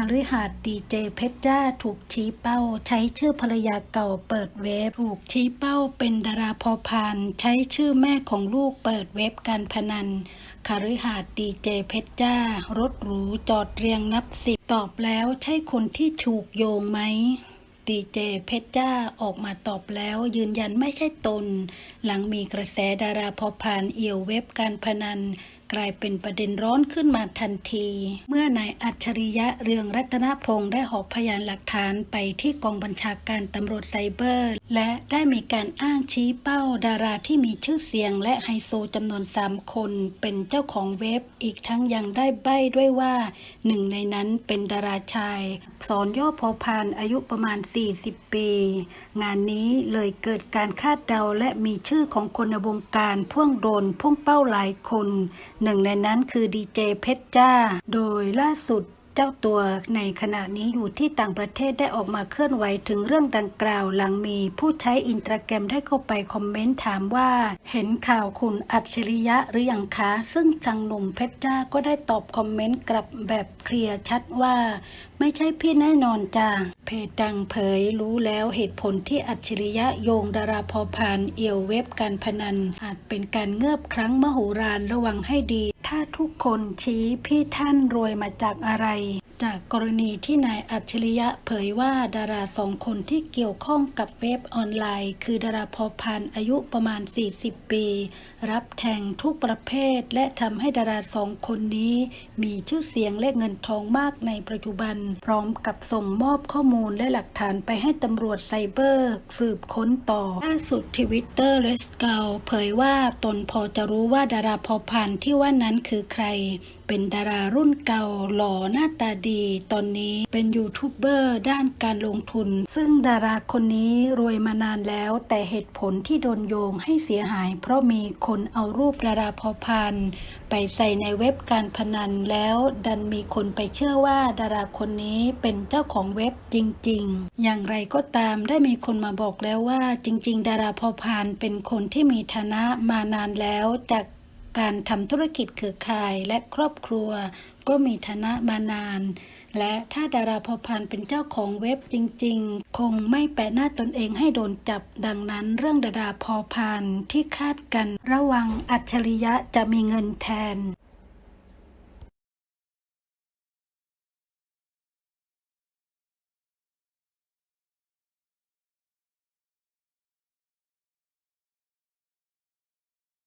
คฤหาสน์ดีเจเพชรจ้าถูกชี้เป้า ใช้ชื่อภรรยาเก่าเปิดเว็บถูกชี้เป้าเป็นดาราพอพานใช้ชื่อแม่ของลูกเปิดเว็บการพนันคฤหาสน์ดีเจเพชรจ้า รถหรูจอดเรียงนับสิบตอบแล้วใช่คนที่ถูกโยงไหมดีเจเพชรจ้าออกมาตอบแล้วยืนยันไม่ใช่ตน หลังมีกระแสดาราพอพานเอี่ยวเว็บการพนัน กลายเป็นประเด็นร้อนขึ้นมาทันที เมื่อนายอัจฉริยะเรืองรัตนพงศ์ได้หอบพยานหลักฐานไปที่กองบัญชาการตำรวจไซเบอร์ และได้มีการอ้างชี้เป้าดาราที่มีชื่อเสียงและไฮโซจำนวน 3 คน เป็นเจ้าของเว็บ อีกทั้งยังได้ใบ้ด้วยว่าหนึ่งในนั้นเป็นดาราชายสอนย่อพอพานอายุประมาณ 40 ปี งานนี้เลยเกิดการคาดเดาและมีชื่อของคนในวงการพ่วงโดนพุ่งเป้าหลายคนหนึ่งในนั้นคือดีเจเพชรจ้า โดยล่าสุดเจ้าตัวในขณะนี้อยู่ที่ต่างประเทศได้ออกมาเคลื่อนไหวถึงเรื่องดังกล่าว หลังมีผู้ใช้อินสตาแกรมได้เข้าไปคอมเมนต์ถามว่า เห็นข่าวคุณอัจฉริยะหรือยังคะ ซึ่งจังหนุ่มเพชรจ้าก็ได้ตอบคอมเมนต์กลับแบบเคลียร์ชัดว่าไม่ใช่พี่แน่นอนจ้าเพจดังเผยรู้แล้วเหตุผลที่อัจฉริยะโยงดาราพอพานเอี่ยวเว็บการพนัน อาจเป็นการเงือบครั้งมโหฬารระวังให้ดี ถ้าทุกคนชี้พี่ท่านรวยมาจากอะไร จากกรณีที่นายอัจฉริยะเผยว่าดาราสองคนที่เกี่ยวข้องกับเว็บออนไลน์ คือดาราพอพันอายุประมาณ 40 ปี รับแทงทุกประเภท และทำให้ดาราสองคนนี้ มีชื่อเสียงและเงินทองมากในปัจจุบัน พร้อมกับส่งมอบข้อมูลและหลักฐานไปให้ตำรวจไซเบอร์ สืบค้นต่อล่าสุดทวิตเตอร์เลสเกลเผยว่าตนพอจะรู้ว่าดาราพอพันที่ว่านั้นคือใครเป็นดารารุ่นเก่าหล่อหน้าตาดี ตอนนี้เป็นยูทูบเบอร์ด้านการลงทุน ซึ่งดาราคนนี้รวยมานานแล้ว แต่เหตุผลที่โดนโยงให้เสียหาย เพราะมีคนเอารูปดาราพอพันไปใส่ในเว็บการพนันแล้วดันมีคนไปเชื่อว่าดาราคนนี้เป็นเจ้าของเว็บจริง ๆ อย่างไรก็ตามได้มีคนมาบอกแล้วว่าจริง ๆ ดาราพอพานเป็นคนที่มีฐานะมานานแล้วจาก การทำธุรกิจเครือข่ายและครอบครัว ก็มีฐานะมานาน และถ้าดาราพอพันเป็นเจ้าของเว็บจริง ๆ คงไม่แปะหน้าตนเองให้โดนจับ ดังนั้นเรื่องดาราพอพันที่คาดกัน ระวังอัจฉริยะจะมีเงินแทน